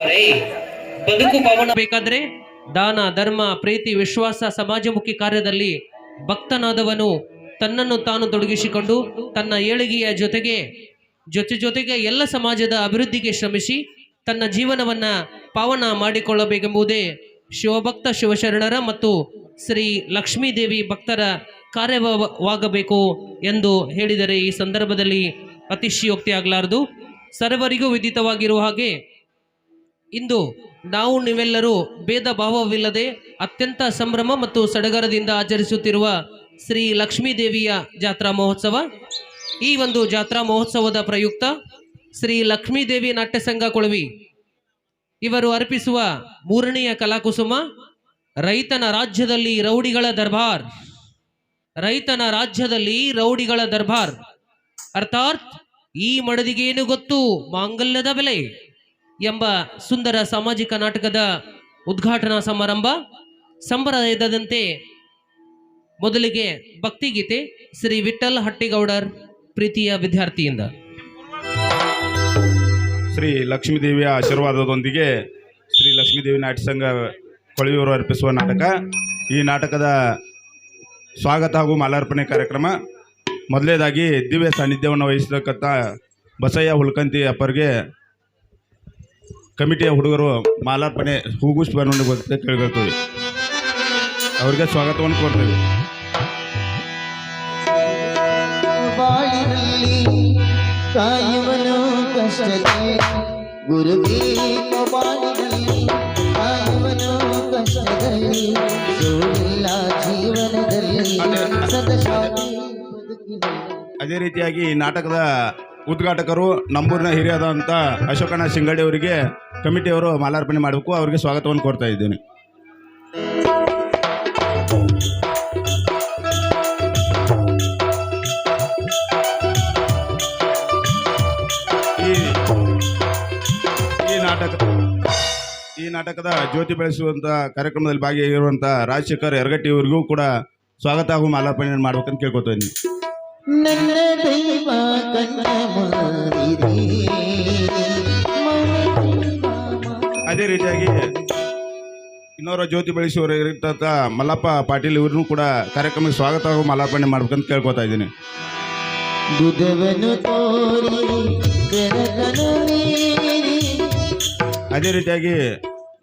ಬದುಕು ಪವನ ಬೇಕಾದ್ರೆ ದಾನ, ಧರ್ಮ, ಪ್ರೀತಿ, ವಿಶ್ವಾಸ, ಸಮಾಜಮುಖಿ ಕಾರ್ಯದಲ್ಲಿ ಭಕ್ತನಾದವನು ತನ್ನನ್ನು ತಾನು ತೊಡಗಿಸಿಕೊಂಡು ತನ್ನ ಏಳಿಗೆಯ ಜೊತೆಗೆ, ಜೊತೆ ಜೊತೆಗೆ ಎಲ್ಲ ಸಮಾಜದ ಅಭಿವೃದ್ಧಿಗೆ ಶ್ರಮಿಸಿ ತನ್ನ ಜೀವನವನ್ನ ಪಾವನ ಮಾಡಿಕೊಳ್ಳಬೇಕೆಂಬುದೇ ಶಿವಭಕ್ತ ಶಿವಶರಣರ ಮತ್ತು ಶ್ರೀ ಲಕ್ಷ್ಮೀದೇವಿ ಭಕ್ತರ ಕಾರ್ಯವಾಗಬೇಕು ಎಂದು ಹೇಳಿದರೆ ಈ ಸಂದರ್ಭದಲ್ಲಿ ಅತಿಶಯೋಕ್ತಿ ಆಗಲಾರದು. ಸರ್ವರಿಗೂ ವಿದಿತವಾಗಿರುವ ಹಾಗೆ ಇಂದು ನಾವು ನೀವೆಲ್ಲರೂ ಭೇದ ಭಾವವಿಲ್ಲದೆ ಅತ್ಯಂತ ಸಂಭ್ರಮ ಮತ್ತು ಸಡಗರದಿಂದ ಆಚರಿಸುತ್ತಿರುವ ಶ್ರೀ ಲಕ್ಷ್ಮೀ ದೇವಿಯ ಜಾತ್ರಾ ಮಹೋತ್ಸವ. ಈ ಒಂದು ಜಾತ್ರಾ ಮಹೋತ್ಸವದ ಪ್ರಯುಕ್ತ ಶ್ರೀ ಲಕ್ಷ್ಮೀದೇವಿ ನಾಟ್ಯ ಸಂಘ ಕೊಳವಿ. ಇವರು ಅರ್ಪಿಸುವ ಮೂರನೆಯ ಕಲಾಕುಸುಮ, ರೈತನ ರಾಜ್ಯದಲ್ಲಿ ರೌಡಿಗಳ ದರ್ಬಾರ್. ರೈತನ ರಾಜ್ಯದಲ್ಲಿ ರೌಡಿಗಳ ದರ್ಬಾರ್. ಅರ್ಥಾತ್ ಈ ಮಡದಿಗೇನು ಗೊತ್ತು? ಮಾಂಗಲ್ಯದ ಬೆಲೆ. ಎಂಬ ಸುಂದರ ಸಾಮಾಜಿಕ ನಾಟಕದ ಉದ್ಘಾಟನಾ ಸಮಾರಂಭ ಸಂಪ್ರದಾಯದಂತೆ ಮೊದಲಿಗೆ ಭಕ್ತಿಗೀತೆ ಶ್ರೀ ವಿಠಲ್ ಹಟ್ಟಿಗೌಡರ್ ಪ್ರೀತಿಯ ವಿದ್ಯಾರ್ಥಿಯಿಂದ. ಶ್ರೀ ಲಕ್ಷ್ಮೀದೇವಿಯ ಆಶೀರ್ವಾದದೊಂದಿಗೆ ಶ್ರೀ ಲಕ್ಷ್ಮೀದೇವಿ ನಾಟ್ಯ ಸಂಘ ಕೊಳವಿಯವರು ಅರ್ಪಿಸುವ ನಾಟಕ. ಈ ನಾಟಕದ ಸ್ವಾಗತ ಹಾಗೂ ಮಾಲಾರ್ಪಣೆ ಕಾರ್ಯಕ್ರಮ. ಮೊದಲನೇದಾಗಿ ದಿವ್ಯ ಸಾನ್ನಿಧ್ಯವನ್ನು ವಹಿಸತಕ್ಕಂಥ ಬಸಯ್ಯ ಹುಲ್ಕಂತಿ ಅಪ್ಪರಿಗೆ ಕಮಿಟಿಯ ಹುಡುಗರು ಮಾಲಾರ್ಪಣೆ ಹೂಗುಷ್ಪವನ್ನು ಗೊತ್ತತೆ ಕೇಳಿಕೊಳ್ತೀವಿ ಅವರಿಗೆ ಸ್ವಾಗತವನ್ನು ಕೊಡ್ತೀವಿ ಬಾಳಿನಲ್ಲಿ ಕಾಯುವನು ಕಷ್ಟದಲ್ಲಿ ಗುರುಬೇಕು ಬಾಳಿನಲ್ಲಿ ಕಾಯುವನು ಕಷ್ಟದಲ್ಲಿ ಸೋಲಿಲ್ಲ ಜೀವನದಲ್ಲಿ ಸದಶಾಂತಿ ಬದುಕಿನಲ್ಲಿ ಅದೇ ರೀತಿಯಾಗಿ ಈ ನಾಟಕದ ಉದ್ಘಾಟಕರು ನಮ್ಮೂರಿನ ಹಿರಿಯಾದಂಥ ಅಶೋಕಣ್ಣ ಸಿಂಗಡಿ ಅವರಿಗೆ ಕಮಿಟಿಯವರು ಮಾಲಾರ್ಪಣೆ ಮಾಡಬೇಕು, ಅವರಿಗೆ ಸ್ವಾಗತವನ್ನು ಕೋರ್ತಾ ಇದ್ದೇನೆ. ಈ ನಾಟಕ, ಈ ನಾಟಕದ ಜ್ಯೋತಿ ಬೆಳೆಸುವಂಥ ಕಾರ್ಯಕ್ರಮದಲ್ಲಿ ಭಾಗಿಯಾಗಿರುವಂಥ ರಾಜಶೇಖರ್ ಯರಗಟ್ಟಿ ಅವರಿಗೂ ಕೂಡ ಸ್ವಾಗತ ಹಾಗೂ ಮಾಲಾರ್ಪಣೆ ಮಾಡ್ಬೇಕಂತ ಕೇಳ್ಕೊತೀನಿ ನನ್ನ ದೈವ ಕಣ್ಣ ಅದೇ ರೀತಿಯಾಗಿ ಇನ್ನೋರ ಜ್ಯೋತಿ ಬೆಳೆಸುವವರು ಇರ್ತಂಥ ಮಲ್ಲಪ್ಪ ಪಾಟೀಲ್ ಇವ್ರನ್ನೂ ಕೂಡ ಕಾರ್ಯಕ್ರಮಕ್ಕೆ ಸ್ವಾಗತ ಹಾಗೂ ಮಾಲಾರ್ಪಣೆ ಮಾಡ್ಬೇಕಂತ ಕೇಳ್ಕೊತಾ ಇದ್ದೀನಿ. ಅದೇ ರೀತಿಯಾಗಿ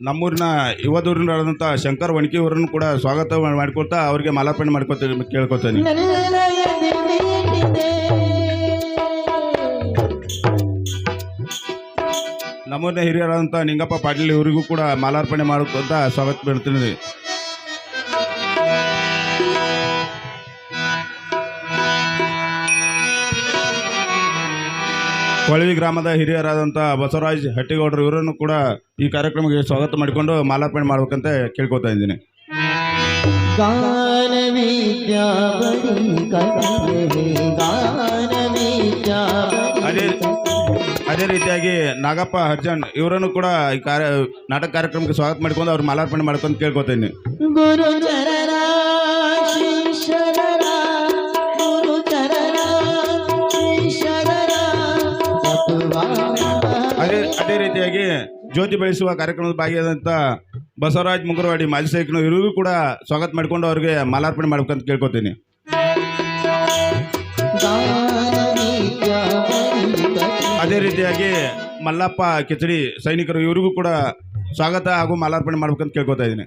ನಮ್ಮೂರಿನ ಯುವದೂರಿನಾದಂಥ ಶಂಕರ್ ವಣಕಿ ಅವರನ್ನು ಕೂಡ ಸ್ವಾಗತ ಮಾಡ್ಕೊಳ್ತಾ ಅವರಿಗೆ ಮಾಲಾರ್ಪಣೆ ಮಾಡ್ಕೊತೀನಿ ಕೇಳ್ಕೊತೀನಿ ನಮ್ಮೂರಿನ ಹಿರಿಯರಾದಂಥ ನಿಂಗಪ್ಪ ಪಾಟೀಲ್ ಇವರಿಗೂ ಕೂಡ ಮಾಲಾರ್ಪಣೆ ಮಾಡ್ಕೊತ ಸ್ವಾಗತ ಮಾಡ್ತೀನಿ ಕೊಳವಿ ಗ್ರಾಮದ ಹಿರಿಯರಾದಂಥ ಬಸವರಾಜ್ ಹಟ್ಟಿಗೌಡರು ಇವರನ್ನು ಕೂಡ ಈ ಕಾರ್ಯಕ್ರಮಕ್ಕೆ ಸ್ವಾಗತ ಮಾಡಿಕೊಂಡು ಮಾಲಾರ್ಪಣೆ ಮಾಡ್ಬೇಕಂತ ಕೇಳ್ಕೊತಾ ಇದ್ದೀನಿ. ಅದೇ ರೀತಿಯಾಗಿ ನಾಗಪ್ಪ, ಅರ್ಜನ್ ಇವರನ್ನು ಕೂಡ ಈ ಕಾರ್ಯ, ನಾಟಕ ಕಾರ್ಯಕ್ರಮಕ್ಕೆ ಸ್ವಾಗತ ಮಾಡ್ಕೊಂಡು ಅವ್ರು ಮಾಲಾರ್ಪಣೆ ಮಾಡ್ಕೊಂಡು ಕೇಳ್ಕೊತೀನಿ. ಅದೇ ಅದೇ ರೀತಿಯಾಗಿ ಜ್ಯೋತಿ ಬೆಳೆಸುವ ಕಾರ್ಯಕ್ರಮದ ಭಾಗಿಯಾದಂಥ ಬಸವರಾಜ್ ಮುಂಗರವಾಡಿ, ಮಾಜಿ ಸೈಕನು ಇವರಿಗೂ ಕೂಡ ಸ್ವಾಗತ ಮಾಡಿಕೊಂಡು ಅವ್ರಿಗೆ ಮಾಲಾರ್ಪಣೆ ಮಾಡ್ಬೇಕಂತ ಕೇಳ್ಕೊತೀನಿ. ಅದೇ ರೀತಿಯಾಗಿ ಮಲ್ಲಪ್ಪ ಕಿಚಡಿ ಸೈನಿಕರು ಇವರಿಗೂ ಕೂಡ ಸ್ವಾಗತ ಹಾಗೂ ಮಾಲಾರ್ಪಣೆ ಮಾಡ್ಬೇಕಂತ ಕೇಳ್ಕೊತಾ ಇದ್ದೀನಿ.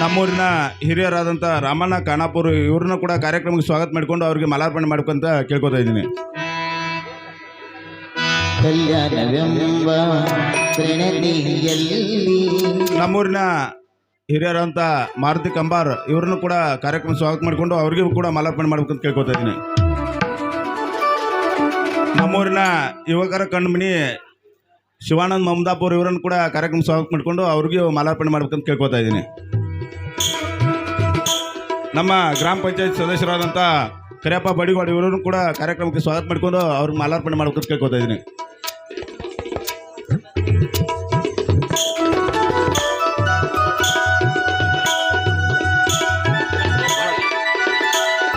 ನಮ್ಮೂರಿನ ಹಿರಿಯರಾದಂಥ ರಾಮಣ್ಣ ಖಾನಾಪುರ್ ಇವ್ರನ್ನ ಕೂಡ ಕಾರ್ಯಕ್ರಮಕ್ಕೆ ಸ್ವಾಗತ ಮಾಡಿಕೊಂಡು ಅವ್ರಿಗೆ ಮಾಲಾರ್ಪಣೆ ಮಾಡ್ಕೊಂತ ಕೇಳ್ಕೊತಾ ಇದ್ದೀನಿ. ನಮ್ಮೂರಿನ ಹಿರಿಯರಂತ ಮಾರುತಿ ಕಂಬಾರ್ ಇವ್ರನ್ನು ಕೂಡ ಕಾರ್ಯಕ್ರಮ ಸ್ವಾಗತ ಮಾಡಿಕೊಂಡು ಅವ್ರಿಗೂ ಕೂಡ ಮಾಲಾರ್ಪಣೆ ಮಾಡ್ಬೇಕಂತ ಕೇಳ್ಕೊತಾ ಇದ್ದೀನಿ. ನಮ್ಮೂರಿನ ಯುವಕರ ಕಣ್ಮಣಿ ಶಿವಾನಂದ್ ಮಮದಾಪುರ್ ಇವರನ್ನು ಕೂಡ ಕಾರ್ಯಕ್ರಮ ಸ್ವಾಗತ ಮಾಡಿಕೊಂಡು ಅವ್ರಿಗೂ ಮಾಲಾರ್ಪಣೆ ಮಾಡ್ಬೇಕಂತ ಕೇಳ್ಕೊತಾ ಇದ್ದೀನಿ. ನಮ್ಮ ಗ್ರಾಮ ಪಂಚಾಯತ್ ಸದಸ್ಯರಾದಂಥ ಕರಿಯಪ್ಪ ಬಡಿಗೋಡ್ ಇವರನ್ನು ಕೂಡ ಕಾರ್ಯಕ್ರಮಕ್ಕೆ ಸ್ವಾಗತ ಮಾಡಿಕೊಂಡು ಅವ್ರಿಗೆ ಮಾಲಾರ್ಪಣೆ ಮಾಡ್ಬೇಕಂತ ಕೇಳ್ಕೊತಾ ಇದ್ದೀನಿ.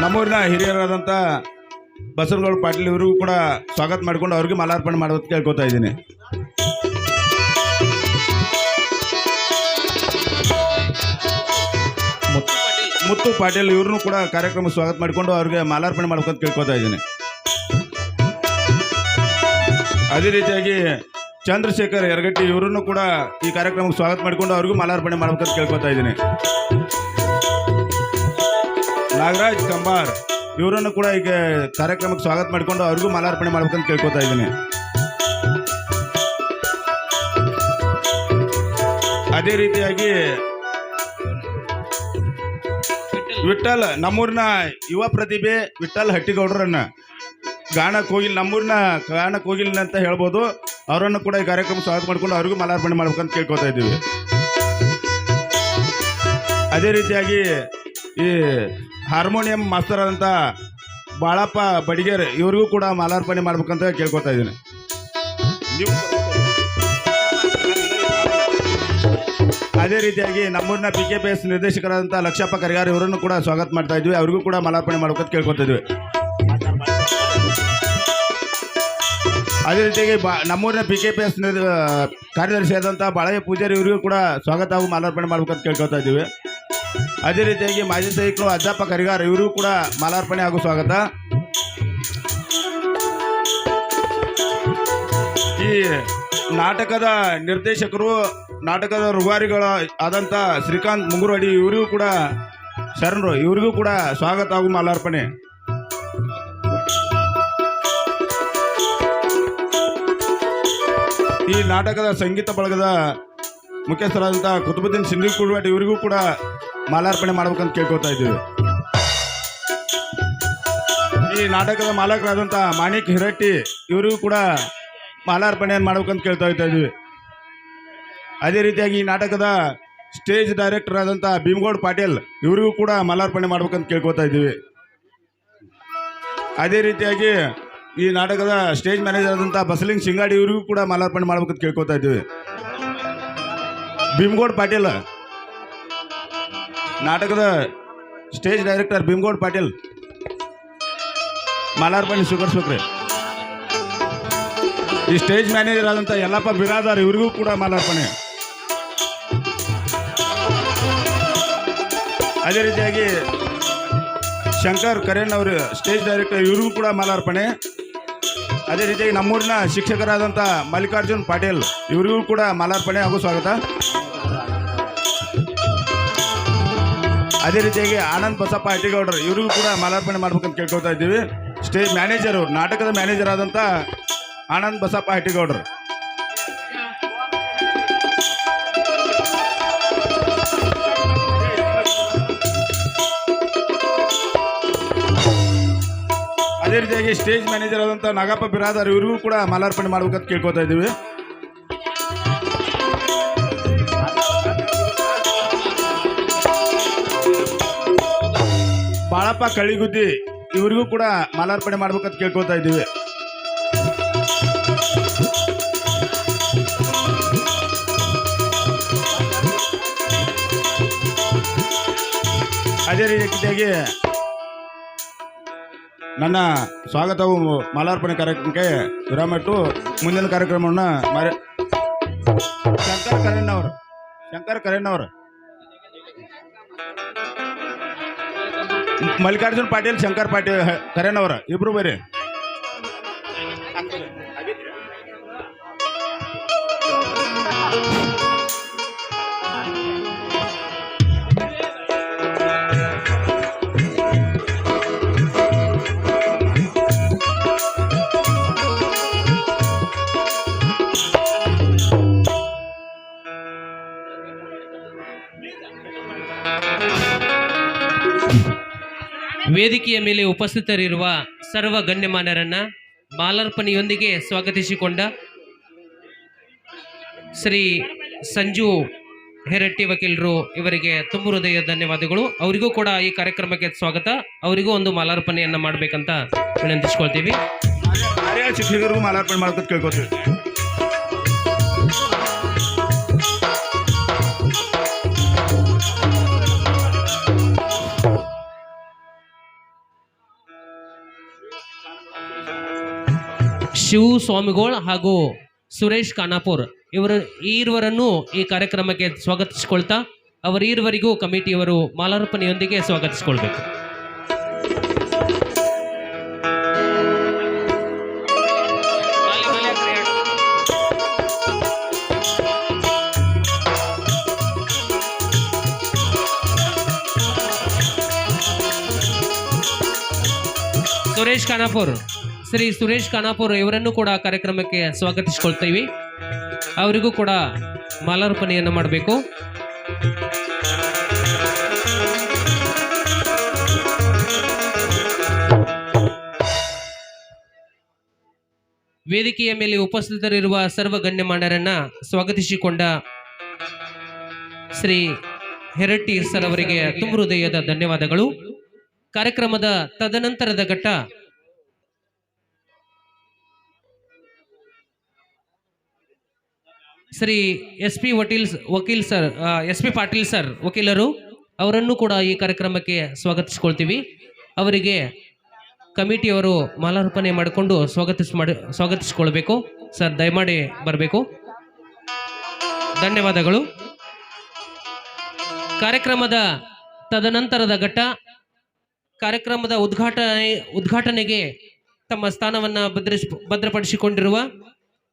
ನಮ್ಮೂರಿನ ಹಿರಿಯರಾದಂಥ ಬಸವನಗೌಡ ಪಾಟೀಲ್ ಇವರಿಗೂ ಕೂಡ ಸ್ವಾಗತ ಮಾಡಿಕೊಂಡು ಅವ್ರಿಗೆ ಮಾಲಾರ್ಪಣೆ ಮಾಡೋದು ಕೇಳ್ಕೊತಾ ಇದ್ದೀನಿ. ಮುತ್ತು ಪಾಟೀಲ್ ಇವ್ರನ್ನೂ ಕೂಡ ಕಾರ್ಯಕ್ರಮ ಸ್ವಾಗತ ಮಾಡಿಕೊಂಡು ಅವ್ರಿಗೆ ಮಾಲಾರ್ಪಣೆ ಮಾಡ್ಕೊಂತ ಕೇಳ್ಕೊತಾ ಇದ್ದೀನಿ. ಅದೇ ರೀತಿಯಾಗಿ ಚಂದ್ರಶೇಖರ್ ಯರಗಟ್ಟಿ ಇವರನ್ನು ಕೂಡ ಈ ಕಾರ್ಯಕ್ರಮಕ್ಕೆ ಸ್ವಾಗತ ಮಾಡಿಕೊಂಡು ಅವ್ರಿಗೂ ಮಾಲಾರ್ಪಣೆ ಮಾಡ್ಬೇಕಂತ ಕೇಳ್ಕೊತಾ ಇದ್ದೀನಿ. ನಾಗರಾಜ್ ಕಂಬಾರ್. ಇವರನ್ನು ಕೂಡ ಈಗ ಕಾರ್ಯಕ್ರಮಕ್ಕೆ ಸ್ವಾಗತ ಮಾಡಿಕೊಂಡು ಅವ್ರಿಗೂ ಮಾಲಾರ್ಪಣೆ ಮಾಡ್ಬೇಕಂತ ಕೇಳ್ಕೊತಾ ಇದ್ದೀನಿ. ಅದೇ ರೀತಿಯಾಗಿ ವಿಠಲ್ ನಮ್ಮೂರಿನ ಯುವ ಪ್ರತಿಭೆ ವಿಠಲ್ ಹಟ್ಟಿಗೌಡರನ್ನ ಗಾಣ ಕೋಗಿಲ್, ನಮ್ಮೂರಿನ ಗಾಣ ಕೋಗಿಲ್ ಅಂತ ಹೇಳ್ಬೋದು. ಅವರನ್ನು ಕೂಡ ಈ ಕಾರ್ಯಕ್ರಮ ಸ್ವಾಗತ ಮಾಡ್ಕೊಂಡು ಅವ್ರಿಗೂ ಮಾಲಾರ್ಪಣೆ ಮಾಡ್ಬೇಕಂತ ಕೇಳ್ಕೊತಾ ಇದ್ದೀವಿ. ಅದೇ ರೀತಿಯಾಗಿ ಈ ಹಾರ್ಮೋನಿಯಂ ಮಾಸ್ತರ್ ಆದಂಥ ಬಾಳಪ್ಪ ಬಡಿಗೇರ್ ಇವ್ರಿಗೂ ಕೂಡ ಮಾಲಾರ್ಪಣೆ ಮಾಡ್ಬೇಕಂತ ಕೇಳ್ಕೊತಾ ಇದ್ದೀನಿ. ಅದೇ ರೀತಿಯಾಗಿ ನಮ್ಮೂರಿನ ಪಿ ಕೆ ಪಿ ಎಸ್ ನಿರ್ದೇಶಕರಾದಂಥ ಲಕ್ಷಪ್ಪ ಕರಿಗಾರ್ ಇವರನ್ನು ಕೂಡ ಸ್ವಾಗತ ಮಾಡ್ತಾ ಇದ್ವಿ. ಅವ್ರಿಗೂ ಕೂಡ ಮಾಲಾರ್ಪಣೆ ಮಾಡ್ಬೇಕಂತ ಕೇಳ್ಕೊತಾ ಇದ್ವಿ. ಅದೇ ರೀತಿಯಾಗಿ ಬಾ ನಮ್ಮೂರಿನ ಪಿ ಕೆ ಪಿ ಎಸ್ ಕಾರ್ಯದರ್ಶಿ ಆದಂಥ ಬಾಳಯ್ಯ ಪೂಜಾರಿ ಇವರಿಗೂ ಕೂಡ ಸ್ವಾಗತ ಹಾಗೂ ಮಾಲಾರ್ಪಣೆ ಮಾಡ್ಬೇಕಂತ ಕೇಳ್ಕೊತಾ ಇದ್ದೀವಿ. ಅದೇ ರೀತಿಯಾಗಿ ಮಾಜಿ ಸೈನಿಕರು ಅಜ್ಜಪ್ಪ ಕರಿಗಾರ್ ಇವರು ಕೂಡ ಮಾಲಾರ್ಪಣೆ ಹಾಗೂ ಸ್ವಾಗತ. ಈ ನಾಟಕದ ನಿರ್ದೇಶಕರು, ನಾಟಕದ ರುಬಾರಿಗಳ ಆದಂಥ ಶ್ರೀಕಾಂತ್ ಮುಂಗುರಡಿ ಇವರಿಗೂ ಕೂಡ ಶರಣರು, ಇವರಿಗೂ ಕೂಡ ಸ್ವಾಗತ ಹಾಗೂ ಮಾಲಾರ್ಪಣೆ. ಈ ನಾಟಕದ ಸಂಗೀತ ಬಳಗದ ಮುಖ್ಯಸ್ಥರಾದಂಥ ಕುತುಬುದ್ದೀನ್ ಸಿಂಧಿ ಕುಳ್ವಾಟ್ ಇವರಿಗೂ ಕೂಡ ಮಾಲಾರ್ಪಣೆ ಮಾಡ್ಬೇಕಂತ ಕೇಳ್ಕೊತಾ ಇದ್ದೀವಿ. ಈ ನಾಟಕದ ಮಾಲಕರಾದಂಥ ಮಾಣಿಕ್ ಹಿರಟ್ಟಿ, ಇವರಿಗೂ ಕೂಡ ಮಾಲಾರ್ಪಣೆಯನ್ನು ಮಾಡ್ಬೇಕಂತ ಕೇಳ್ತಾ ಇದ್ತಾ ಇದ್ವಿ ಅದೇ ರೀತಿಯಾಗಿ ಈ ನಾಟಕದ ಸ್ಟೇಜ್ ಡೈರೆಕ್ಟರ್ ಆದಂಥ ಭೀಮಗೌಡ ಪಾಟೀಲ್, ಇವರಿಗೂ ಕೂಡ ಮಾಲಾರ್ಪಣೆ ಮಾಡ್ಬೇಕಂತ ಕೇಳ್ಕೊತಾ ಇದ್ದೀವಿ. ಅದೇ ರೀತಿಯಾಗಿ ಈ ನಾಟಕದ ಸ್ಟೇಜ್ ಮ್ಯಾನೇಜರ್ ಆದಂಥ ಬಸಲಿಂಗ್ ಸಿಂಗಾಡಿ ಇವರಿಗೂ ಕೂಡ ಮಾಲಾರ್ಪಣೆ ಮಾಡ್ಬೇಕಂತ ಕೇಳ್ಕೊತಾ ಇದ್ದೀವಿ. ಭೀಮಗೌಡ್ ಪಾಟೀಲ್. ನಾಟಕದ ಸ್ಟೇಜ್ ಡೈರೆಕ್ಟರ್ ಭೀಮಗೌಡ ಪಾಟೀಲ್. ಮಾಲಾರ್ಪಣೆ ಸ್ವೀಕರಿಸ್ಬೇಕ್ರಿ ಈ ಸ್ಟೇಜ್ ಮ್ಯಾನೇಜರ್ ಆದಂಥ ಯಲ್ಲಪ್ಪ ಬಿರಾದಾರ್ ಇವರಿಗೂ ಕೂಡ ಮಾಲಾರ್ಪಣೆ ಅದೇ ರೀತಿಯಾಗಿ ಶಂಕರ್ ಕರೇಣ್ ಅವರು ಸ್ಟೇಜ್ ಡೈರೆಕ್ಟರ್ ಇವರಿಗೂ ಕೂಡ ಮಾಲಾರ್ಪಣೆ ಅದೇ ರೀತಿಯಾಗಿ ನಮ್ಮೂರಿನ ಶಿಕ್ಷಕರಾದಂಥ ಮಲ್ಲಿಕಾರ್ಜುನ್ ಪಾಟೀಲ್ ಇವರಿಗೂ ಕೂಡ ಮಾಲಾರ್ಪಣೆ ಹಾಗೂ ಸ್ವಾಗತ. ಅದೇ ರೀತಿಯಾಗಿ ಆನಂದ್ ಬಸಪ್ಪ ಅಟ್ಟಿಗೌಡರು ಇವರಿಗೂ ಕೂಡ ಮಾಲಾರ್ಪಣೆ ಮಾಡ್ಬೇಕಂತ ಕೇಳ್ಕೊತಾ ಇದ್ದೀವಿ. ಸ್ಟೇಜ್ ಮ್ಯಾನೇಜರು ನಾಟಕದ ಮ್ಯಾನೇಜರ್ ಆದಂಥ ಆನಂದ್ ಬಸಪ್ಪ ಅಟ್ಟಿಗೌಡರು ಅದೇ ರೀತಿಯಾಗಿ ಸ್ಟೇಜ್ ಮ್ಯಾನೇಜರ್ ಆದಂಥ ನಾಗಪ್ಪ ಬಿರಾದರ್, ಇವರಿಗೂ ಕೂಡ ಮಾಲಾರ್ಪಣೆ ಮಾಡ್ಬೇಕಂತ ಕೇಳ್ಕೊತಾ ಇದ್ದೀವಿ. ಬಾಳಪ್ಪ ಕಳಿಗುದ್ದಿ ಇವರಿಗೂ ಕೂಡ ಮಾಲಾರ್ಪಣೆ ಮಾಡ್ಬೇಕಂತ ಕೇಳ್ಕೊತಾ ಇದ್ದೀವಿ. ಅದೇ ರೀತಿಯಾಗಿ ನನ್ನ ಸ್ವಾಗತವು ಮಾಲಾರ್ಪಣೆ ಕಾರ್ಯಕ್ರಮಕ್ಕೆ ವಿರಾಮಟ್ಟು ಮುಂದಿನ ಕಾರ್ಯಕ್ರಮವನ್ನು ಮರೆ ಶಂಕರ್ ಶಂಕರ ಶಂಕರ್ ಕರೆನ್ ಮಲ್ಲಿಕಾರ್ಜುನ್ ಪಾಟೀಲ್ ಶಂಕರ್ ಪಾಟೀಲ್ ಹ- ಕರೆನ್ ಅವರ ಇಬ್ರು ಬರ್ರಿ ವೇದಿಕೆಯ ಮೇಲೆ ಉಪಸ್ಥಿತರಿರುವ ಸರ್ವ ಗಣ್ಯಮಾನ್ಯರನ್ನ ಮಾಲಾರ್ಪಣೆಯೊಂದಿಗೆ ಸ್ವಾಗತಿಸಿಕೊಂಡ ಶ್ರೀ ಸಂಜು ಹೆರಟ್ಟಿ ವಕೀಲರು, ಇವರಿಗೆ ತುಂಬ ಹೃದಯ ಧನ್ಯವಾದಗಳು. ಅವರಿಗೂ ಕೂಡ ಈ ಕಾರ್ಯಕ್ರಮಕ್ಕೆ ಸ್ವಾಗತ. ಅವರಿಗೂ ಒಂದು ಮಾಲಾರ್ಪಣೆಯನ್ನ ಮಾಡಬೇಕಂತ ವಿನಂತಿಸ್ಕೊಳ್ತೀವಿ. ಮಾಲಾರ್ಪಣೆ ಮಾಡ್ಕೊಂಡು ಶಿವ ಸ್ವಾಮಿಗೋಳ್ ಹಾಗೂ ಸುರೇಶ್ ಖಾನಾಪುರ್ ಇವರು ಈರ್ವರನ್ನು ಈ ಕಾರ್ಯಕ್ರಮಕ್ಕೆ ಸ್ವಾಗತಿಸಿಕೊಳ್ತಾ ಈರ್ವರಿಗೂ ಕಮಿಟಿಯವರು ಮಾಲಾರ್ಪಣೆಯೊಂದಿಗೆ ಸ್ವಾಗತಿಸಿಕೊಳ್ಬೇಕು. ಸುರೇಶ್ ಖಾನಾಪುರ್. ಶ್ರೀ ಸುರೇಶ್ ಖಾನಾಪುರ್ ಇವರನ್ನು ಕೂಡ ಕಾರ್ಯಕ್ರಮಕ್ಕೆ ಸ್ವಾಗತಿಸಿಕೊಳ್ತೀವಿ. ಅವರಿಗೂ ಕೂಡ ಮಾಲಾರ್ಪಣೆಯನ್ನು ಮಾಡಬೇಕು. ವೇದಿಕೆಯ ಮೇಲೆ ಉಪಸ್ಥಿತರಿರುವ ಸರ್ವ ಗಣ್ಯಮಾನ್ಯರನ್ನ ಸ್ವಾಗತಿಸಿಕೊಂಡ ಶ್ರೀ ಹೆರಟ್ಟಿ ಸರ್ ಅವರಿಗೆ ತುಂಬ ಹೃದಯದ ಧನ್ಯವಾದಗಳು. ಕಾರ್ಯಕ್ರಮದ ತದನಂತರದ ಘಟ್ಟ ಶ್ರೀ ಎಸ್ ಪಿ ವಟೀಲ್ ವಕೀಲ್ sir S P Patil sir, ವಕೀಲರು, ಅವರನ್ನು ಕೂಡ ಈ ಕಾರ್ಯಕ್ರಮಕ್ಕೆ ಸ್ವಾಗತಿಸ್ಕೊಳ್ತೀವಿ. ಅವರಿಗೆ ಕಮಿಟಿಯವರು ಮಾಲಾರ್ಪಣೆ ಮಾಡಿಕೊಂಡು ಸ್ವಾಗತಿಸ್, ಮಾಡಿ, ಸ್ವಾಗತಿಸ್ಕೊಳ್ಬೇಕು. ಸರ್, ದಯಮಾಡಿ ಬರಬೇಕು. ಧನ್ಯವಾದಗಳು. ಕಾರ್ಯಕ್ರಮದ ತದನಂತರದ ಘಟ್ಟ, ಕಾರ್ಯಕ್ರಮದ ಉದ್ಘಾಟನೆ, ಉದ್ಘಾಟನೆಗೆ ತಮ್ಮ ಸ್ಥಾನವನ್ನು ಭದ್ರ ಭದ್ರಪಡಿಸಿಕೊಂಡಿರುವ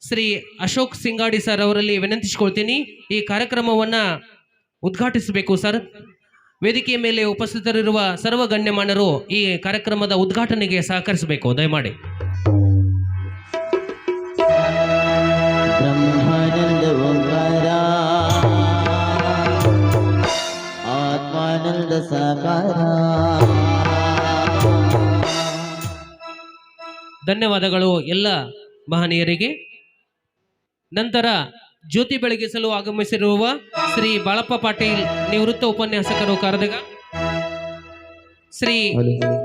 ಶ್ರೀ ಅಶೋಕ್ ಸಿಂಗಾಡಿ ಸರ್ ಅವರಲ್ಲಿ ವಿನಂತಿಸಿಕೊಳ್ತೀನಿ ಈ ಕಾರ್ಯಕ್ರಮವನ್ನು ಉದ್ಘಾಟಿಸಬೇಕು ಸರ್. ವೇದಿಕೆಯ ಮೇಲೆ ಉಪಸ್ಥಿತರಿರುವ ಸರ್ವ ಗಣ್ಯಮಾನ್ಯರು ಈ ಕಾರ್ಯಕ್ರಮದ ಉದ್ಘಾಟನೆಗೆ ಸಹಕರಿಸಬೇಕು. ದಯಮಾಡಿ. ಆತ್ಮಾನಂದ ಧನ್ಯವಾದಗಳು ಎಲ್ಲ ಮಹನೀಯರಿಗೆ. ನಂತರ ಜ್ಯೋತಿ ಬೆಳಗಿಸಲು ಆಗಮಿಸಿರುವ ಶ್ರೀ ಬಾಳಪ್ಪ ಪಾಟೀಲ್ ನಿವೃತ್ತ ಉಪನ್ಯಾಸಕರು Karadaga, Shri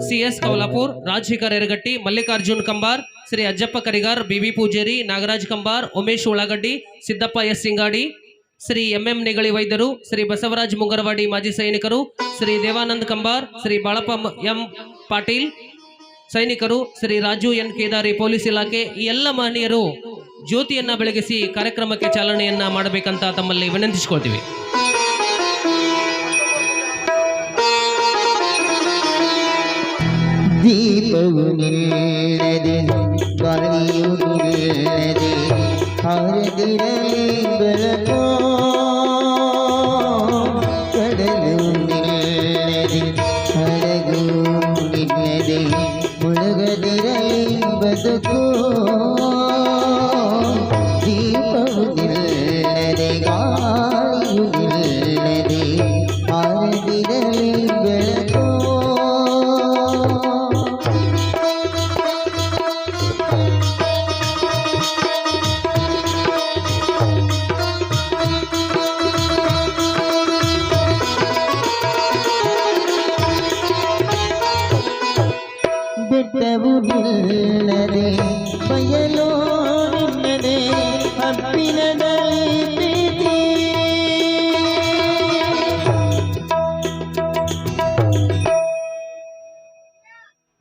C S Kaulapur Rajashekhar Eragatti, Mallikarjun Kambar, Shri Ajjappa Karigar B B Pujeri, Nagaraj Kambar, Umesh Ullagaddi, Siddappa S Singadi, Shri M M Negali ವೈದ್ಯರು, ಶ್ರೀ ಬಸವರಾಜ್ ಮುಂಗರವಾಡಿ ಮಾಜಿ ಸೈನಿಕರು, ಶ್ರೀ ದೇವಾನಂದ್ ಕಂಬಾರ್, ಶ್ರೀ ಬಾಳಪ್ಪ ಎಂ ಪಾಟೀಲ್ ಸೈನಿಕರು ಶ್ರೀ ರಾಜು ಎನ್ ಕೇದಾರಿ ಪೊಲೀಸ್ ಇಲಾಖೆ, ಈ ಎಲ್ಲ ಮಹನೀಯರು ಜ್ಯೋತಿಯನ್ನ ಬೆಳಗಿಸಿ ಕಾರ್ಯಕ್ರಮಕ್ಕೆ ಚಾಲನೆಯನ್ನ ಮಾಡಬೇಕಂತ ತಮ್ಮಲ್ಲಿ ವಿನಂತಿಸಿಕೊಳ್ತೀವಿ. ದೀಪವು ಬೆಳಕೋ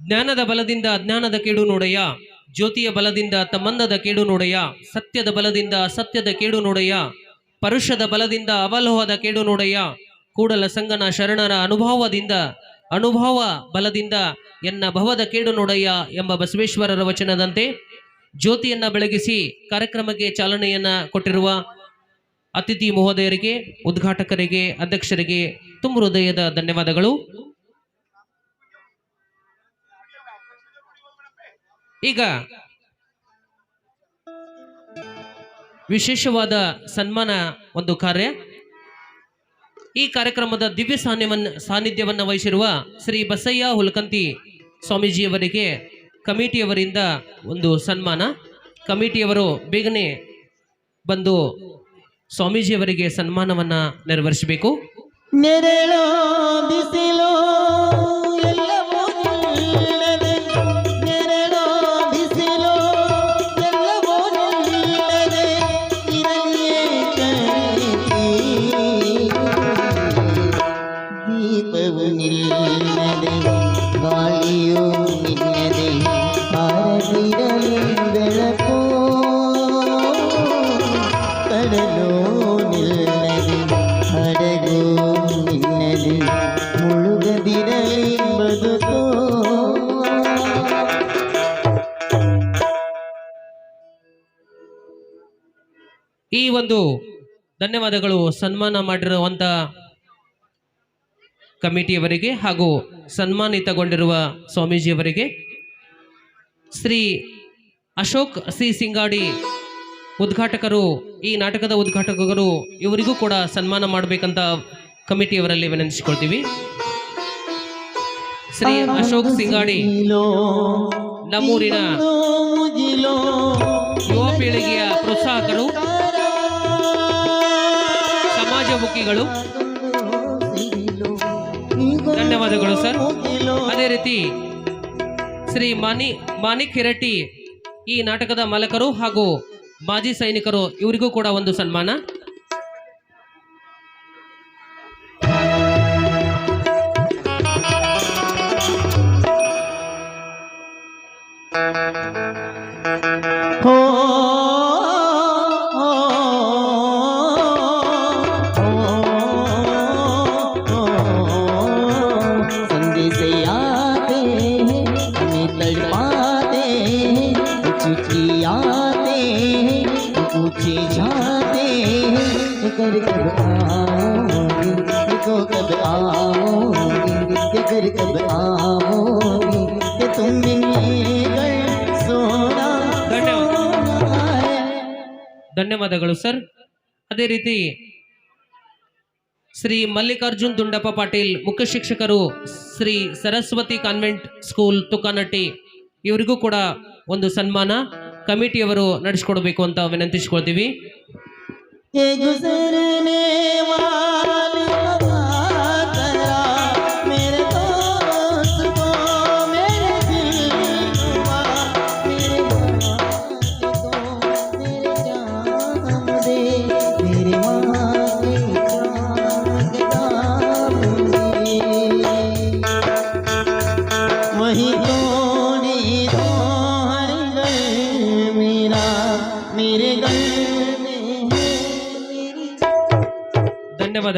ಜ್ಞಾನದ ಬಲದಿಂದ ಅಜ್ಞಾನದ ಕೇಡು ನೋಡಯ್ಯ, ಜ್ಯೋತಿಯ ಬಲದಿಂದ ತಮ್ಮಂದದ ಕೇಡು ನೋಡಯ್ಯ, ಸತ್ಯದ ಬಲದಿಂದ ಅಸತ್ಯದ ಕೇಡು ನೋಡಯ್ಯ, ಪರುಷದ ಬಲದಿಂದ ಅವಲೋಹದ ಕೇಡು ನೋಡಯ್ಯ, ಕೂಡಲ ಸಂಗನ ಶರಣರ ಅನುಭವದಿಂದ, ಅನುಭವ ಬಲದಿಂದ ಎನ್ನ ಭವದ ಕೇಡು ನೋಡಯ್ಯ ಎಂಬ ಬಸವೇಶ್ವರರ ವಚನದಂತೆ ಜ್ಯೋತಿಯನ್ನ ಬೆಳಗಿಸಿ ಕಾರ್ಯಕ್ರಮಕ್ಕೆ ಚಾಲನೆಯನ್ನ ಕೊಟ್ಟಿರುವ ಅತಿಥಿ ಮಹೋದಯರಿಗೆ, ಉದ್ಘಾಟಕರಿಗೆ, ಅಧ್ಯಕ್ಷರಿಗೆ ತುಂಬ ಹೃದಯದ ಧನ್ಯವಾದಗಳು. ಈಗ ವಿಶೇಷವಾದ ಸನ್ಮಾನ ಒಂದು ಕಾರ್ಯ. ಈ ಕಾರ್ಯಕ್ರಮದ ದಿವ್ಯ ಸಾನ್ಯವನ್ನ, ಸಾನ್ನಿಧ್ಯವನ್ನು ವಹಿಸಿರುವ ಶ್ರೀ ಬಸಯ್ಯ ಹುಲಕಂತಿ ಸ್ವಾಮೀಜಿಯವರಿಗೆ ಕಮಿಟಿಯವರಿಂದ ಒಂದು ಸನ್ಮಾನ. ಕಮಿಟಿಯವರು ಬೇಗನೆ ಬಂದು ಸ್ವಾಮೀಜಿಯವರಿಗೆ ಸನ್ಮಾನವನ್ನು ನೆರವೇರಿಸಬೇಕು. ನೆರಳೋ ಬಿಸಿಲೋ ಈ ಒಂದು ಧನ್ಯವಾದಗಳು ಸನ್ಮಾನ ಮಾಡಿರುವಂಥ ಕಮಿಟಿಯವರಿಗೆ ಹಾಗೂ ಸನ್ಮಾನಿತಗೊಂಡಿರುವ ಸ್ವಾಮೀಜಿಯವರಿಗೆ. ಶ್ರೀ ಅಶೋಕ್ ಸಿ ಸಿಂಗಾಡಿ ಉದ್ಘಾಟಕರು, ಈ ನಾಟಕದ ಉದ್ಘಾಟಕರು, ಇವರಿಗೂ ಕೂಡ ಸನ್ಮಾನ ಮಾಡಬೇಕಂತ ಕಮಿಟಿಯವರಲ್ಲಿ ವಿನಂತಿಸಿಕೊಳ್ತೀವಿ. ಶ್ರೀ ಅಶೋಕ್ ಸಿಂಗಾಡಿ, ನಮ್ಮೂರಿನ ಯುವ ಪೀಳಿಗೆಯ ಸಮಾಜಮುಖಿಗಳು ಧನ್ಯವಾದಗಳು, ಸರ್. ಅದೇ ರೀತಿ ಶ್ರೀ ಮಾನಿ ಮಾನಿಕ್ ಕಿರಟ್ಟಿ ಈ ನಾಟಕದ ಮಾಲಕರು ಹಾಗೂ ಮಾಜಿ ಸೈನಿಕರು ಇವರಿಗೂ ಕೂಡ ಒಂದು ಸನ್ಮಾನ. ರೀತಿ ಶ್ರೀ ಮಲ್ಲಿಕಾರ್ಜುನ್ ದುಂಡಪ್ಪ ಪಾಟೀಲ್, ಮುಖ್ಯ ಶಿಕ್ಷಕರು ಶ್ರೀ ಸರಸ್ವತಿ ಕಾನ್ವೆಂಟ್ ಸ್ಕೂಲ್ ತುಕಾನಟ್ಟಿ. ಇವರಿಗೂ ಕೂಡ ಒಂದು ಸನ್ಮಾನ ಕಮಿಟಿಯವರು ನಡೆಸಿಕೊಡ್ಬೇಕು ಅಂತ ವಿನಂತಿಸಿಕೊಳ್ತೀವಿ.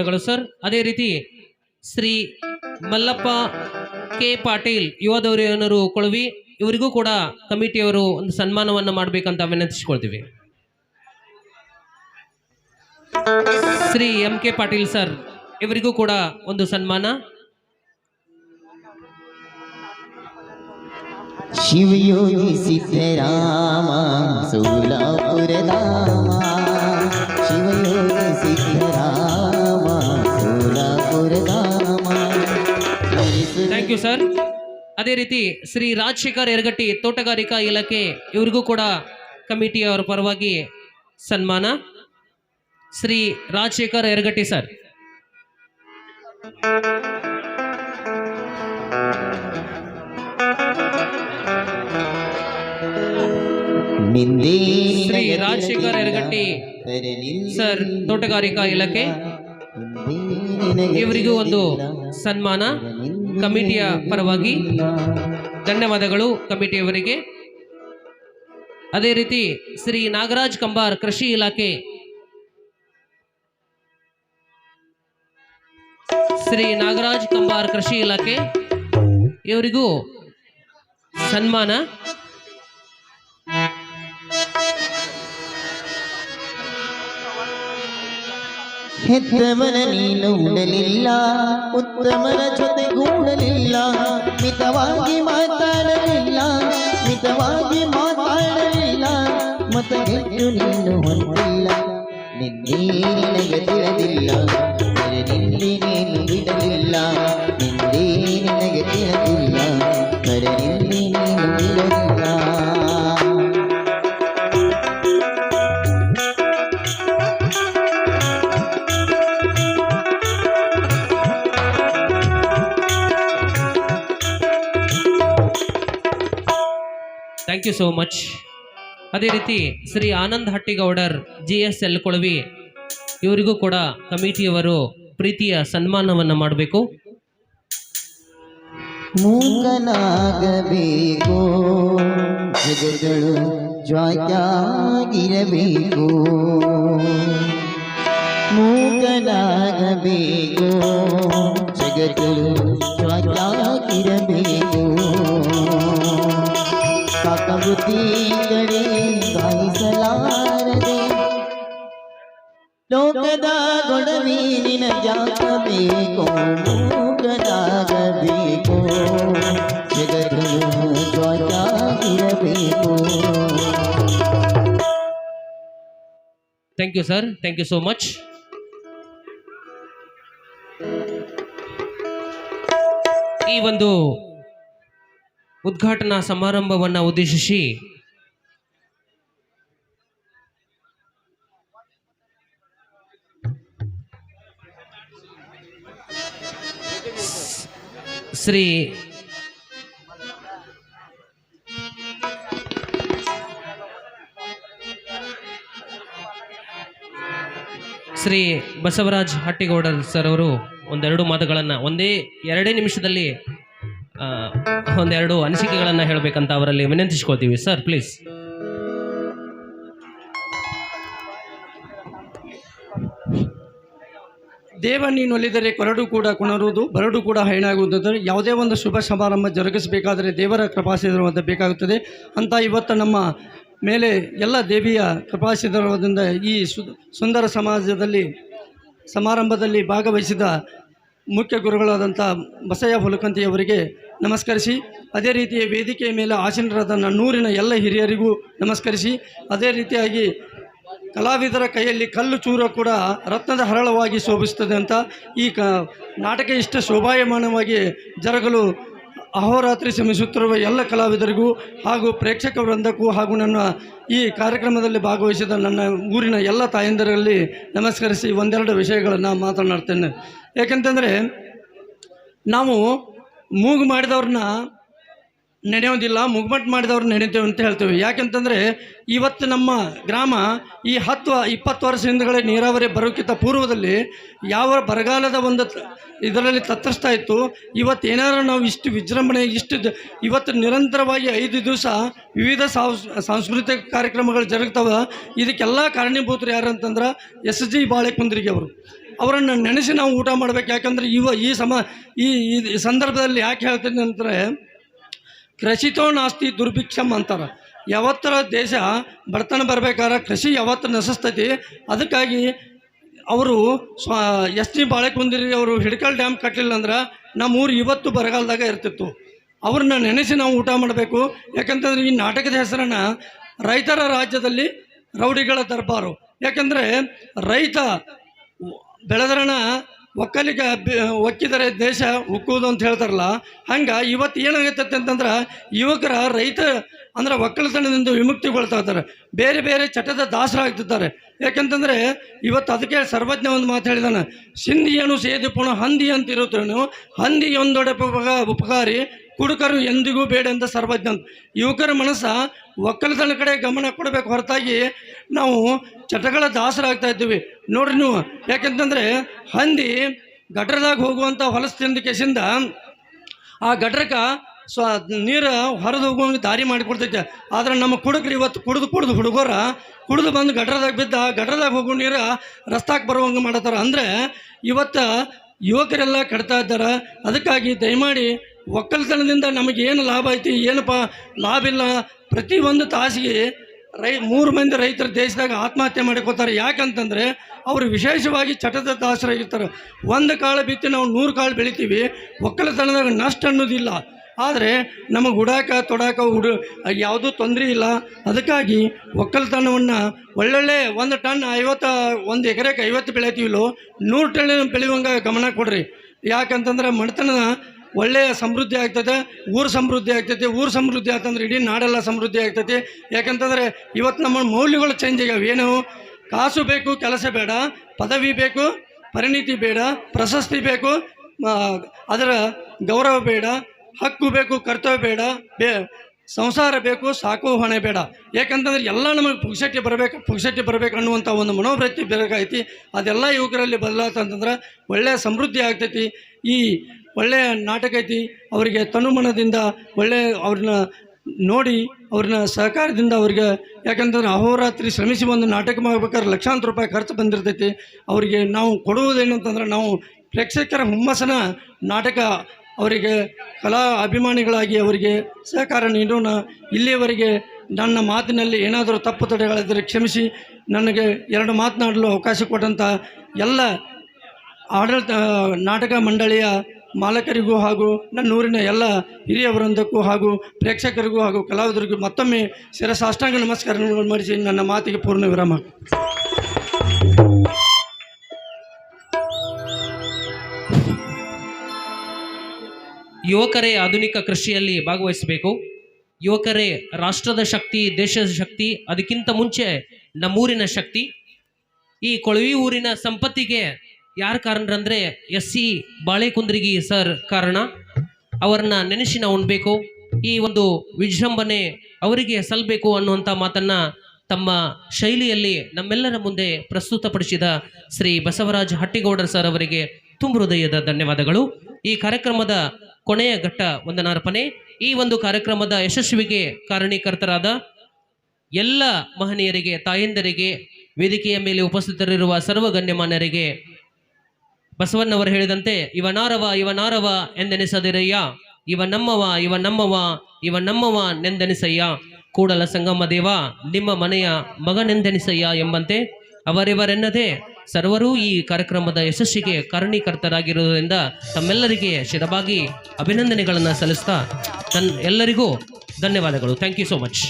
ಧನ್ಯವಾದಗಳು ಸರ್ ಅದೇ ರೀತಿ ಶ್ರೀ ಮಲ್ಲಪ್ಪ ಕೆ. ಪಾಟೀಲ್ ಯುವ ದೌರ್ಯನರು ಕೊಳವಿ, ಇವರಿಗೂ ಕೂಡ ಕಮಿಟಿಯವರು ಒಂದು ಸನ್ಮಾನವನ್ನು ಮಾಡಬೇಕಂತ ವಿನಂತಿಸಿಕೊಳ್ತೀವಿ. Shri M. K. Patil sir ಇವರಿಗೂ ಕೂಡ ಒಂದು ಸನ್ಮಾನ. ಶಿವಯೋಗಿ ಸಿದ್ದರಾಮ ಸೋಲಾಪುರಧಾಮ ಶಿವಯೋಗಿ ಥ್ಯಾಂಕ್ ಯು ಸರ್ ಅದೇ ರೀತಿ ಶ್ರೀ ರಾಜಶೇಖರ್ ಯರಗಟ್ಟಿ ತೋಟಗಾರಿಕಾ ಇಲಾಖೆ ಇವ್ರಿಗೂ ಕೂಡ ಕಮಿಟಿಯವರ ಪರವಾಗಿ ಸನ್ಮಾನ. ಶ್ರೀ ರಾಜಶೇಖರ್ ಯರಗಟ್ಟಿ ಸರ್. ಶ್ರೀ ರಾಜಶೇಖರ್ ಯರಗಟ್ಟಿ ಸರ್ ತೋಟಗಾರಿಕಾ ಇಲಾಖೆ. ಇವರಿಗೂ ಒಂದು ಸನ್ಮಾನ. ಕಮಿಟಿಯ ಪರವಾಗಿ ಧನ್ಯವಾದಗಳು ಕಮಿಟಿಯವರಿಗೆ. ಅದೇ ರೀತಿ ಶ್ರೀ ನಾಗರಾಜ್ ಕಂಬಾರ್ ಕೃಷಿ ಇಲಾಖೆ ಶ್ರೀ ನಾಗರಾಜ್ ಕಂಬಾರ್ ಕೃಷಿ ಇಲಾಖೆ, ಇವರಿಗೂ ಸನ್ಮಾನ. ಹೆತ್ತವನ ನೀನು ಉಡಲಿಲ್ಲ, ಉತ್ತಮನ ಜೊತೆ ಗೂಡಲಿಲ್ಲ ಮಿತವಾಗಿ ಮಾತಾಡಲಿಲ್ಲ ಮಿತವಾಗಿ ಮಾತಾಡಲಿಲ್ಲ ಮತಗೆಟ್ಟು ನೀನು ಹೊಂದಿಲ್ಲ, ನಿನ್ನೆ ನಿನಗೆ ತಿಳಿದಿಲ್ಲ ನಿನ್ನೆ ನೀನು ಬಿಡಲಿಲ್ಲ ನಿಂದೇ ನಿನಗೆ ತಿಳಿದಿಲ್ಲ ನಿನ್ನೆ ನೀನು ಬಿಡಲಿಲ್ಲ. ಥ್ಯಾಂಕ್ ಯು ಸೋ ಮಚ್ ಅದೇ ರೀತಿ Shri Anand Hattigoudar G S L Kolavi, ಇವರಿಗೂ ಕೂಡ ಕಮಿಟಿಯವರು ಪ್ರೀತಿಯ ಸನ್ಮಾನವನ್ನು ಮಾಡಬೇಕು. ಮೂಕನಾಗಬೇಕು ಜಗಗಳು ಲೋಕದ ಗೊಡವಿ ನಿನಗ್ಯಾಕಬೇಕು ಮೂಕನಾಗಬೇಕು. ಜಗದನು ಸ್ವಚ್ಛಾಗಿರಬೇಕು thank you sir thank you so much ಈ ಒಂದು ಉದ್ಘಾಟನಾ ಸಮಾರಂಭವನ್ನು ಉದ್ದೇಶಿಸಿ ಶ್ರೀ ಶ್ರೀ ಬಸವರಾಜ್ ಹಟ್ಟಿಗೌಡರ್ ಸರ್ ಅವರು ಒಂದೆರಡು ಮಾತುಗಳನ್ನು, ಒಂದೇ ಎರಡೇ ನಿಮಿಷದಲ್ಲಿ ಒಂದೆರಡು ಅನಿಸಿಕೆಗಳನ್ನು ಹೇಳಬೇಕಂತ ಅವರಲ್ಲಿ ವಿನಂತಿಸ್ಕೊಳ್ತೀವಿ. ಸರ್ ಪ್ಲೀಸ್ ದೇವ ನೀನೊಲಿದರೆ ಕೊರಡು ಕೂಡ ಕುಣರುವುದು, ಬರಡು ಕೂಡ ಹೈನಾಗುವುದು ಯಾವುದೇ ಒಂದು ಶುಭ ಸಮಾರಂಭ ಜರುಗಿಸಬೇಕಾದರೆ ದೇವರ ಕೃಪಾಶೀರ್ವಾದ ಬೇಕಾಗುತ್ತದೆ. ಅಂತ ಇವತ್ತು ನಮ್ಮ ಮೇಲೆ ಎಲ್ಲ ದೇವಿಯ ಕೃಪಾಶೀರ್ವಾದದಿಂದ ಈ ಸುಂದರ ಸಮಾಜದಲ್ಲಿ, ಸಮಾರಂಭದಲ್ಲಿ ಭಾಗವಹಿಸಿದ ಮುಖ್ಯ ಗುರುಗಳಾದಂಥ ಬಸಯ್ಯ ಹುಲಕಂತಿಯವರಿಗೆ ನಮಸ್ಕರಿಸಿ, ಅದೇ ರೀತಿಯ ವೇದಿಕೆಯ ಮೇಲೆ ಆಸೀನರಾದ ನನ್ನೂರಿನ ಎಲ್ಲ ಹಿರಿಯರಿಗೂ ನಮಸ್ಕರಿಸಿ, ಅದೇ ರೀತಿಯಾಗಿ ಕಲಾವಿದರ ಕೈಯಲ್ಲಿ ಕಲ್ಲು ಚೂರ ಕೂಡ ರತ್ನದ ಹರಳವಾಗಿ ಶೋಭಿಸ್ತದೆ ಅಂತ ಈ ಕ ನಾಟಕ ಇಷ್ಟ ಶೋಭಾಯಮಾನವಾಗಿ ಜರಗಲು ಅಹೋರಾತ್ರಿ ಶ್ರಮಿಸುತ್ತಿರುವ ಎಲ್ಲ ಕಲಾವಿದರಿಗೂ ಹಾಗೂ ಪ್ರೇಕ್ಷಕ ವೃಂದಕ್ಕೂ ಹಾಗೂ ನನ್ನ ಈ ಕಾರ್ಯಕ್ರಮದಲ್ಲಿ ಭಾಗವಹಿಸಿದ ನನ್ನ ಊರಿನ ಎಲ್ಲ ತಾಯಂದಿರಲ್ಲಿ ನಮಸ್ಕರಿಸಿ ಒಂದೆರಡು ವಿಷಯಗಳನ್ನು ಮಾತನಾಡ್ತೇನೆ. ಏಕೆಂತಂದರೆ ನಾವು ಮೂಗು ಮಾಡಿದವ್ರನ್ನ ನೆನೆಯೋದಿಲ್ಲ ಮುಗ್ಮಟ್ ಮಾಡಿದವ್ರು ನಡೀತೇವೆ ಅಂತ ಹೇಳ್ತೇವೆ. ಯಾಕೆಂತಂದರೆ ಇವತ್ತು ನಮ್ಮ ಗ್ರಾಮ ಈ ಹತ್ತು, ಇಪ್ಪತ್ತು ವರ್ಷ ಹಿಂದ್ಗಡೆ ನೀರಾವರಿ ಬರೋಕ್ಕಿಂತ ಪೂರ್ವದಲ್ಲಿ ಯಾವ ಬರಗಾಲದ ಒಂದು ಇದರಲ್ಲಿ ತತ್ತರಿಸ್ತಾ ಇತ್ತು. ಇವತ್ತು ಏನಾದ್ರು ನಾವು ಇಷ್ಟು ವಿಜೃಂಭಣೆ, ಇಷ್ಟು ಇವತ್ತು ನಿರಂತರವಾಗಿ ಐದು ದಿವಸ ವಿವಿಧ ಸಾಂಸ್, ಸಾಂಸ್ಕೃತಿಕ ಕಾರ್ಯಕ್ರಮಗಳು ಜರುಗ್ತವೆ. ಇದಕ್ಕೆಲ್ಲ ಕಾರಣೀಭೂತರು ಯಾರು ಅಂತಂದ್ರೆ ಎಸ್ ಜಿ ಬಾಳೆಕುಂದ್ರಿಗೆ ಅವರು. ಅವರನ್ನು ನೆನೆಸಿ ನಾವು ಊಟ ಮಾಡ್ಬೇಕು. ಯಾಕಂದರೆ ಇವ ಈ ಸಮ ಈ ಸಂದರ್ಭದಲ್ಲಿ ಯಾಕೆ ಹೇಳ್ತೀನಿ ಅಂದರೆ ಕೃಷಿತೋ ನಾಸ್ತಿ ದುರ್ಭಿಕ್ಷಮ್ ಅಂತಾರೆ. ಯಾವತ್ತರ ದೇಶ ಬಡತನ ಬರ್ಬೇಕಾದ್ರೆ ಕೃಷಿ ಯಾವತ್ತು ನಶಿಸ್ತೈತಿ, ಅದಕ್ಕಾಗಿ ಅವರು ಸ್ವ ಎಸ್ ಟಿ ಬಾಳೆಕುಂದಿರಿ ಅವರು ಹಿಡ್ಕಲ್ ಡ್ಯಾಮ್ ಕಟ್ಟಲಿಲ್ಲ ಅಂದ್ರೆ ನಮ್ಮ ಊರು ಇವತ್ತು ಬರಗಾಲದಾಗ ಇರ್ತಿತ್ತು. ಅವ್ರನ್ನ ನೆನೆಸಿ ನಾವು ಊಟ ಮಾಡಬೇಕು. ಯಾಕಂತಂದ್ರೆ ಈ ನಾಟಕದ ಹೆಸರನ್ನು ರೈತರ ರಾಜ್ಯದಲ್ಲಿ ರೌಡಿಗಳ ದರ್ಬಾರು. ಯಾಕಂದರೆ ರೈತ ಬೆಳೆದ್ರಣ ಒಕ್ಕಲಿಗ ಒಕ್ಕಿದರೆ ದೇಶ ಉಕ್ಕುವುದು ಅಂತ ಹೇಳ್ತಾರಲ್ಲ, ಹಂಗೆ ಇವತ್ತು ಏನಾಗುತ್ತೆ ಅಂತಂದ್ರೆ ಯುವಕರ ರೈತ ಅಂದ್ರೆ ಒಕ್ಕಲತನದಿಂದ ವಿಮುಕ್ತಿಗೊಳ್ತಾ ಇದ್ದಾರೆ. ಬೇರೆ ಬೇರೆ ಚಟದ ದಾಸರಾಗ್ತಿದ್ದಾರೆ ಯಾಕಂತಂದರೆ ಇವತ್ತು ಅದಕ್ಕೆ ಸರ್ವಜ್ಞ ಒಂದು ಮಾತು ಹೇಳಿದಾನೆ ಸಿಂಧಿಯನು ಸೇದಿ ಪುಣ ಹಂದಿ ಅಂತ ಇರುತ್ತೇನು ಹಂದಿ ಒಂದೊಡೆ ಉಪಕಾರಿ, ಕುಡುಕರು ಎಂದಿಗೂ ಬೇಡ ಅಂತ ಸರ್ವಜ್ಞ ಯುವಕರ ಮನಸ್ಸ ಒಕ್ಕಲತನ ಕಡೆ ಗಮನ ಕೊಡಬೇಕು ಹೊರತಾಗಿ ನಾವು ಚಟಗಳ ದಾಸರಾಗ್ತಾ ಇದ್ದೀವಿ. ನೋಡ್ರಿ ನೀವು, ಯಾಕೆಂತಂದ್ರೆ ಹಂದಿ ಗಟ್ರದಾಗ ಹೋಗುವಂಥ ಹೊಲಸು ತಿಂದ ಕೆಸಿಂದ ಆ ಗಟ್ರಕ್ಕೆ ಸ್ವ ನೀರು ಹೊರದು ಹೋಗುವಂಗೆ ದಾರಿ ಮಾಡಿಕೊಡ್ತೈತೆ. ಆದ್ರೆ ನಮ್ಮ ಕುಡುಕ್ರಿ ಇವತ್ತು ಕುಡಿದು ಕುಡಿದು ಹುಡುಗರ ಕುಡಿದು ಬಂದು ಗಟ್ರದಾಗ ಬಿದ್ದ ಗಟ್ರದಾಗ ಹೋಗೋ ನೀರು ರಸ್ತಾಕ್ ಬರುವಂಗೆ ಮಾಡತ್ತಾರ. ಅಂದರೆ ಇವತ್ತು ಯುವಕರೆಲ್ಲ ಕಡ್ತಾ ಇದ್ದಾರೆ. ಅದಕ್ಕಾಗಿ ದಯಮಾಡಿ ಒಕ್ಕಲ್ತನದಿಂದ ನಮಗೇನು ಲಾಭ ಐತಿ, ಏನಪ್ಪ? ಲಾಭ ಇಲ್ಲ. ಪ್ರತಿ ಒಂದು ತಾಸಿಗೆ ರೈ, ಮೂರು ಮಂದಿ ರೈತರು ದೇಶದಾಗ ಆತ್ಮಹತ್ಯೆ ಮಾಡ್ಕೋತಾರೆ ಯಾಕಂತಂದರೆ ಅವರು ವಿಶೇಷವಾಗಿ ಚಟದ ದಾಸರಾಗಿರ್ತಾರೆ ಒಂದು ಕಾಳು ಬಿತ್ತಿ ನಾವು ನೂರು ಕಾಳು ಬೆಳಿತೀವಿ. ಒಕ್ಕಲತನದಾಗ ನಷ್ಟ ಅನ್ನೋದಿಲ್ಲ. ಆದರೆ ನಮಗೆ ಉಡಾಕ ತೊಡಾಕ ಉಡು ಯಾವುದೂ ತೊಂದರೆ ಇಲ್ಲ. ಅದಕ್ಕಾಗಿ ಒಕ್ಕಲತನವನ್ನು ಒಳ್ಳೊಳ್ಳೆ ಒಂದು ಟನ್ ಐವತ್ತು, ಒಂದು ಎಕರೆಗೆ ಐವತ್ತು ಬೆಳಿತೀವಿಲ್ಲೋ ನೂರು ಟನ್ ಬೆಳೆಯುವಂಗೆ ಗಮನ ಕೊಡ್ರಿ. ಯಾಕಂತಂದ್ರೆ ಮಣ್ತನ ಒಳ್ಳೆಯ ಸಮೃದ್ಧಿ ಆಗ್ತದೆ, ಊರು ಸಮೃದ್ಧಿ ಆಗ್ತೈತಿ, ಊರು ಸಮೃದ್ಧಿ ಆಗ್ತಂದ್ರೆ ಇಡೀ ನಾಡೆಲ್ಲ ಸಮೃದ್ಧಿ ಆಗ್ತೈತಿ. ಯಾಕಂತಂದರೆ ಇವತ್ತು ನಮ್ಮ ಮೌಲ್ಯಗಳು ಚೇಂಜ್ ಆಗ್ಯಾವ. ಏನು? ಕಾಸು ಬೇಕು, ಕೆಲಸ ಬೇಡ, ಪದವಿ ಬೇಕು, ಪರಿಣಿತಿ ಬೇಡ, ಪ್ರಶಸ್ತಿ ಬೇಕು ಅದರ ಗೌರವ ಬೇಡ, ಹಕ್ಕು ಬೇಕು, ಕರ್ತವ್ಯ ಬೇಡ, ಬೇ, ಸಂಸಾರ ಬೇಕು, ಸಾಕು, ಹೊಣೆ ಬೇಡ. ಯಾಕಂತಂದ್ರೆ ಎಲ್ಲ ನಮಗೆ ಪುಕ್ಷಟ್ಟಿ ಬರಬೇಕು ಪುಕ್ಷಟ್ಟಿ ಬರಬೇಕು ಅನ್ನುವಂಥ ಒಂದು ಮನೋವೃತ್ತಿ ಬೇಕಾಗೈತಿ ಅದೆಲ್ಲ ಯುವಕರಲ್ಲಿ ಬದಲಾತಂತಂದ್ರೆ ಒಳ್ಳೆಯ ಸಮೃದ್ಧಿ ಆಗ್ತೈತಿ. ಈ ಒಳ್ಳೆಯ ನಾಟಕ ಐತಿ. ಅವರಿಗೆ ತನುಮನದಿಂದ ಒಳ್ಳೆಯ ಅವ್ರನ್ನ ನೋಡಿ ಅವ್ರನ್ನ ಸಹಕಾರದಿಂದ ಅವ್ರಿಗೆ, ಯಾಕಂತಂದ್ರೆ ಅಹೋರಾತ್ರಿ ಶ್ರಮಿಸಿ ಒಂದು ನಾಟಕ ಮಾಡ್ಬೇಕಾದ್ರೆ ಲಕ್ಷಾಂತರ ರೂಪಾಯಿ ಖರ್ಚು ಬಂದಿರ್ತೈತಿ. ಅವರಿಗೆ ನಾವು ಕೊಡುವುದೇನಂತಂದ್ರೆ ನಾವು ಪ್ರೇಕ್ಷಕರ ಹುಮ್ಮಸ್ಸನ ನಾಟಕ ಅವರಿಗೆ, ಕಲಾ ಅಭಿಮಾನಿಗಳಾಗಿ ಅವರಿಗೆ ಸಹಕಾರ ನೀಡೋಣ. ಇಲ್ಲಿಯವರೆಗೆ ನನ್ನ ಮಾತಿನಲ್ಲಿ ಏನಾದರೂ ತಪ್ಪು ತಡೆಗಳಿದ್ದರೆ ಕ್ಷಮಿಸಿ. ನನಗೆ ಎರಡು ಮಾತನಾಡಲು ಅವಕಾಶ ಕೊಟ್ಟಂಥ ಎಲ್ಲ ಆಡಳಿತ, ನಾಟಕ ಮಂಡಳಿಯ ಮಾಲಕರಿಗೂ ಹಾಗೂ ನನ್ನೂರಿನ ಎಲ್ಲ ಹಿರಿಯ ವೃಂದಕ್ಕೂ ಹಾಗೂ ಪ್ರೇಕ್ಷಕರಿಗೂ ಹಾಗೂ ಕಲಾವಿದರಿಗೂ ಮತ್ತೊಮ್ಮೆ ಶಿರಸಾಷ್ಟಾಂಗ ನಮಸ್ಕಾರಗಳನ್ನು ಮಾಡಿಸಿ ನನ್ನ ಮಾತಿಗೆ ಪೂರ್ಣ ವಿರಾಮ. ಯುವಕರೇ ಆಧುನಿಕ ಕೃಷಿಯಲ್ಲಿ ಭಾಗವಹಿಸಬೇಕು. ಯುವಕರೇ ರಾಷ್ಟ್ರದ ಶಕ್ತಿ, ದೇಶದ ಶಕ್ತಿ, ಅದಕ್ಕಿಂತ ಮುಂಚೆ ನಮ್ಮೂರಿನ ಶಕ್ತಿ. ಈ ಕೊಳವಿ ಊರಿನ ಸಂಪತ್ತಿಗೆ ಯಾರು ಕಾರಣರಂದ್ರೆ ಎಸ್ ಸಿ ಬಾಳೆಕುಂದ್ರಿಗಿ ಸರ್ ಕಾರಣ? ಅವರನ್ನ ನೆನೆಸಿ ನಾವು ಉಣ್ಬೇಕು ಈ ಒಂದು ವಿಜೃಂಭಣೆ ಅವರಿಗೆ ಸಲ್ಲಬೇಕು ಅನ್ನುವಂಥ ಮಾತನ್ನ ತಮ್ಮ ಶೈಲಿಯಲ್ಲಿ ನಮ್ಮೆಲ್ಲರ ಮುಂದೆ ಪ್ರಸ್ತುತಪಡಿಸಿದ ಶ್ರೀ ಬಸವರಾಜ್ ಹಟ್ಟಿಗೌಡರ್ ಸರ್ ಅವರಿಗೆ ತುಂಬ ಹೃದಯದ ಧನ್ಯವಾದಗಳು. ಈ ಕಾರ್ಯಕ್ರಮದ ಕೊನೆಯ ಘಟ್ಟ ವಂದನಾರ್ಪಣೆ. ಈ ಒಂದು ಕಾರ್ಯಕ್ರಮದ ಯಶಸ್ವಿಗೆ ಕಾರಣೀಕರ್ತರಾದ ಎಲ್ಲ ಮಹನೀಯರಿಗೆ, ತಾಯಂದರಿಗೆ, ವೇದಿಕೆಯ ಮೇಲೆ ಉಪಸ್ಥಿತರಿರುವ ಸರ್ವ ಗಣ್ಯಮಾನ್ಯರಿಗೆ ಬಸವಣ್ಣವರು ಹೇಳಿದಂತೆ, ಇವ ಇವನಾರವ ಇವನಾರವ ಎಂದೆನಿಸದಿರಯ್ಯ. ಇವ ನಮ್ಮವ ಇವ ನಮ್ಮವ ಇವ ನಮ್ಮವ ನೆಂದೆನಿಸಯ್ಯ. ಕೂಡಲ ಸಂಗಮ್ಮ ದೇವ, ನಿಮ್ಮ ಮನೆಯ ಮಗನೆಂದೆನಿಸಯ್ಯ ಎಂಬಂತೆ ಅವರಿವರೆನ್ನದೆ, ಸರ್ವರೂ ಈ ಕಾರ್ಯಕ್ರಮದ ಯಶಸ್ಸಿಗೆ ಕಾರಣೀಕರ್ತರಾಗಿರುವುದರಿಂದ ತಮ್ಮೆಲ್ಲರಿಗೆ ಶಿರಬಾಗಿ ಅಭಿನಂದನೆಗಳನ್ನು ಸಲ್ಲಿಸ್ತಾ ತನ್ ಎಲ್ಲರಿಗೂ ಧನ್ಯವಾದಗಳು. Thank you so much